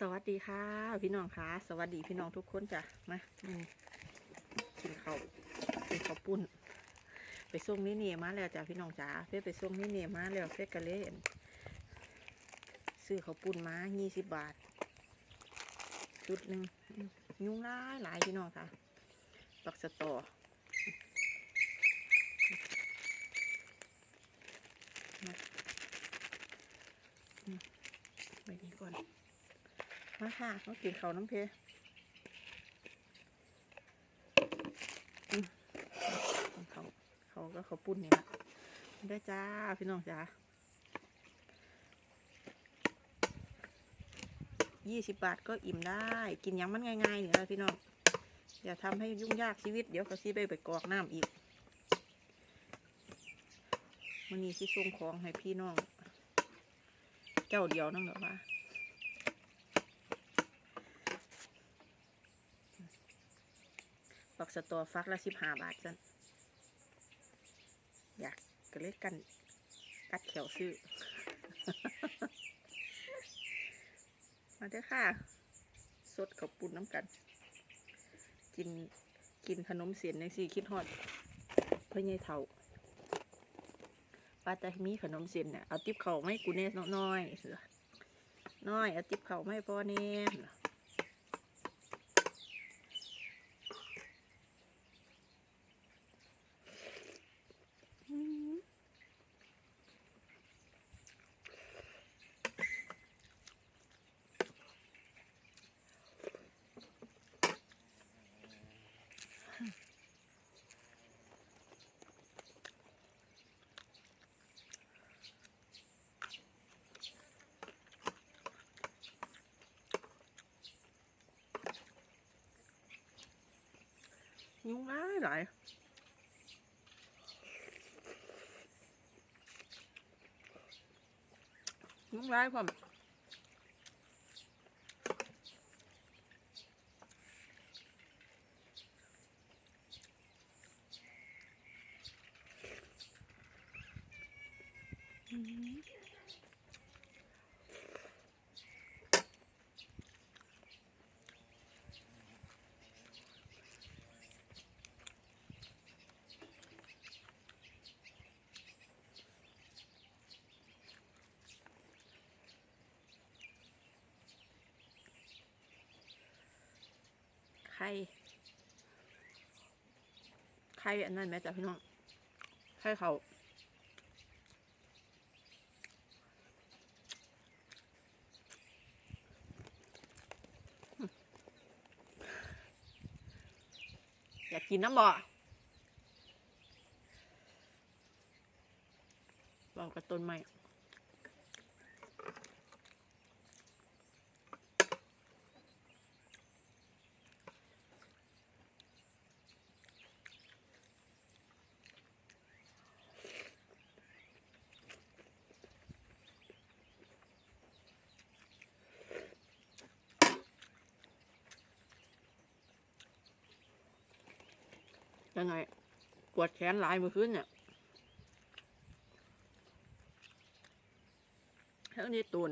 สวัสดีค่ะ พี่น้องคะสวัสดีพี่น้องทุกคนจ้ะมากินข้าวกินข้าวปุ้น ไปส่งนี่เนียมาแล้วจ้ะพี่น้องจ๋าเพื่อไปส่งนี่เนียมาแล้วเพื่อกะเล่นซื้อข้าวปุ้นมายี่สิบบาทชุดหนึ่งยุ่งหลายหลายพี่น้องค่ะปักสตอมาไปดีก่อน มาค่ะมากินเขาน้ำเพอืมเขาเขาก็เขาปุ้นนี่ละได้จ้าพี่น้องจ้ายี่สิบบาทก็อิ่มได้ กินยังมันง่ายๆเนี่แหละพี่น้องอย่าทำให้ยุ่งยากชีวิต เดี๋ยวก็ซีไปไปกรอกน้ำอีกมันนี้ที่ส่งของให้พี่น้อง เจ้าเดียวนั่งเหรอวะ ปักสตอฟักละสิบห้าบาทจันอยากก็เลยกันกัดเขียวซื้อ มาเด้อค่ะ สดกับปุ้นน้ำกัน กินกินขนมเสียนในสี่คิดฮอดเพื่อใหญ่เท่าปาแต่มีขนมเสียนเนี่ยเอาติ๊บเข่าไม่กูเน่น้อยเสือน้อยเอาติ๊บเข่าไม่พอเน่อืม ยุ่งร้ายหลายยุ่งร้ายความอืมไข่ไข่อันนั้นแม่จ้ะพี่น้องไข่เขาอืมอยากกินน้ำบ่บอกกับต้นไม้ ยังไงปวดแขนหลายมื่อคืนเนี่ยแล้วนี่ตูน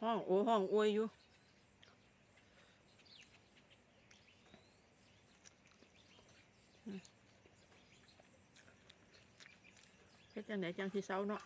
ห้องโอ้ห้องอวยอยู่เฮ็ดจังไดจังสิเซาเนาะ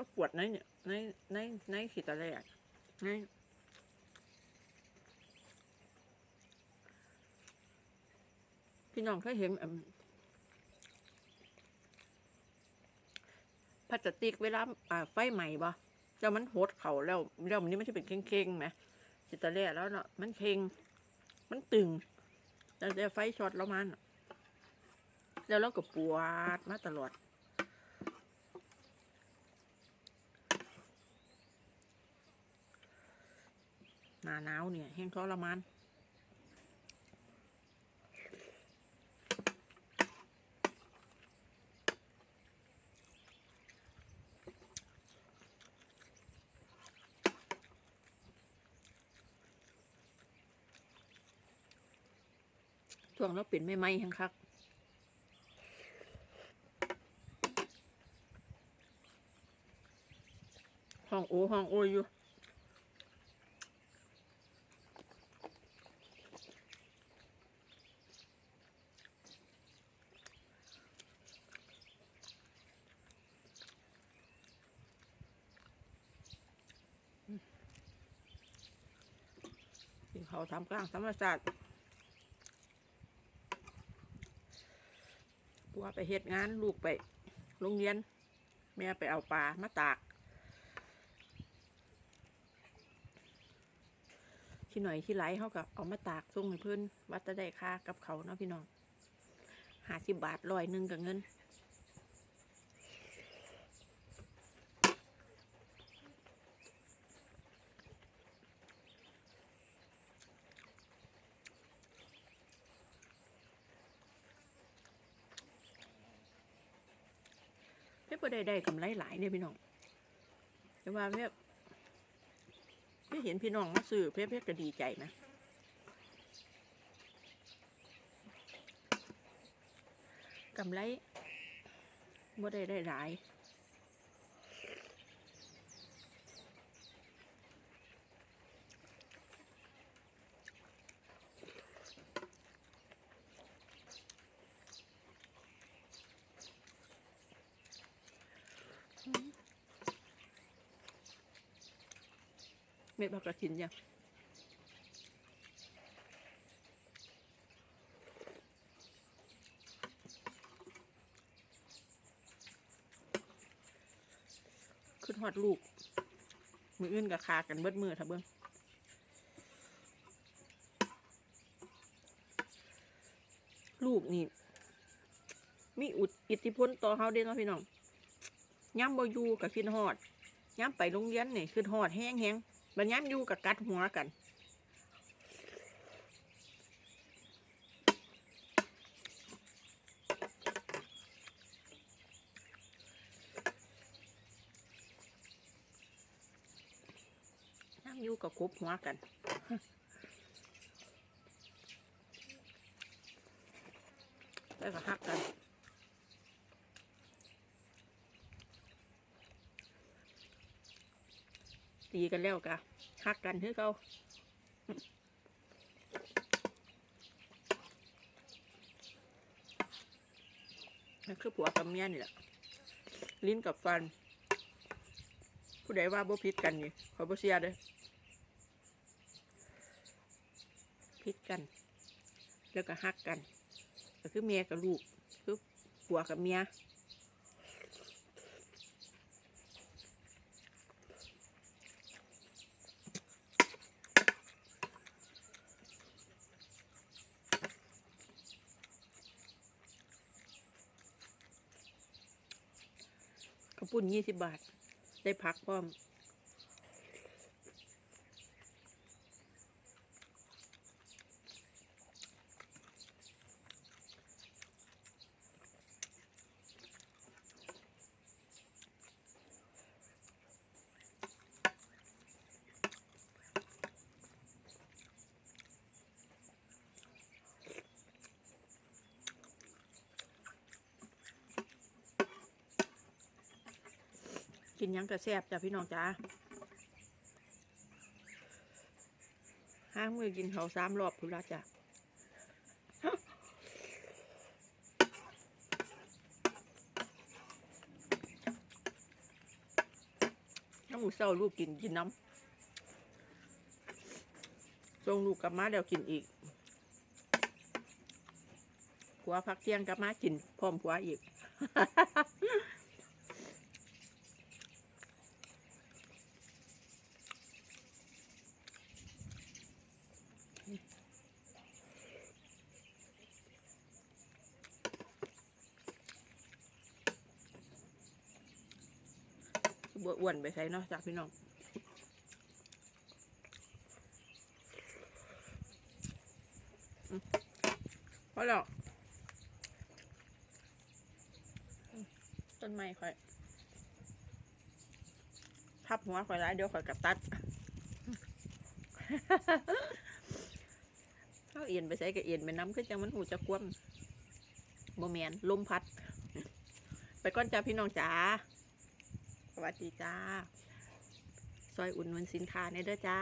เราปวดในเนี่ยในในในขีดตะแลกในพี่น้องเคยเห็นพลาสติกเวลาอ่าไฟใหม่บ่แล้วมันโหดเข่าแล้วแล้วมันนี่มันจะเป็นเข่งๆไหมขีดตะแลกแล้วเนาะมันเข่งมันตึงแต่แต่ไฟช็อตแล้วมันแล้วเราก็ปวดมาตลอด หนาหนาวเนี่ย แห้งทรมานช่วงเราเปลี่ยนไม่ไหมทั้งคักห้องโอห้องโออยู่ เขาทำกลางธรรมชาติปัวไปเฮ็ดงานลูกไปโรงเรียน แม่ไปเอาปลามาตากที่หน่อยที่ไหลเขากับเอามาตากส่งให้เพื่อนวัดจะได้ค่ากับเขาเนาะพี่น้องหาสิบบาทร้อยหนึ่งกับเงิน ก็ได้ได้กำไรหลายเนี่ยพี่น้องแต่ว่าเพื่อเพื่อเห็นพี่น้องมาซื้อเพื่อเพื่อก็ดีใจนะกำไรบ่ได้ได้หลาย เม็ดผักกระถินยังขึ้นหอดลูก มืออื่นกับคากันเบิดมือถ้าเบิ้งลูกนี่ มีอุดอิทธิพลต่อเขาเด้เนาะพี่น้องย้ำบอยู่กับขึ้นหอดย้ำไปโรงเรียนนี่คือหอดแห้งแห้ง มันย้ำอยู่กับกัดหัวกันย้ำอยู่กับกบหัวกัน แล้วก็หักกัน ตีกันแล้วกะฮักกันคือเขาคือผัวกับเมียนี่แหละลิ้นกับฟัน ผู้ใดว่าบ่พิษกันนี่ขอบ่เสียเด้อพิษกัน แล้วก็ฮักกัน ก็คือเมียกับลูก คือผัวกับเมีย กระปุ่นยี่สิบบาท ได้พักพร้อม กินยังกระแซบจ้ะพี่น้องจ้าห้างมือกินเขาสามรอบพุนละจ้ะน้ำหมูเศร้าลูกกินกินน้ำส่งลูกกับมาเดี๋ยวกินอีกผัวพักเที่ยงกับมากินพร้อมผัวอีก บ่อวนไปใส่เนาะจ้าพี่น้องเพราะล้วต้นไม้ค่อยทับหัวค่อยร้ายเดี๋ยวค่อยกับตัดเขาเอียนไปใส่กับเอียนไปน้ำขึ้นจังมันหูจะกว่มโมเมนลมพัด ไปก้อนจ้าพี่น้องจ๋า วัสดีจ้า ซอยอุ่นนวลสินค้าในเด้อจ้า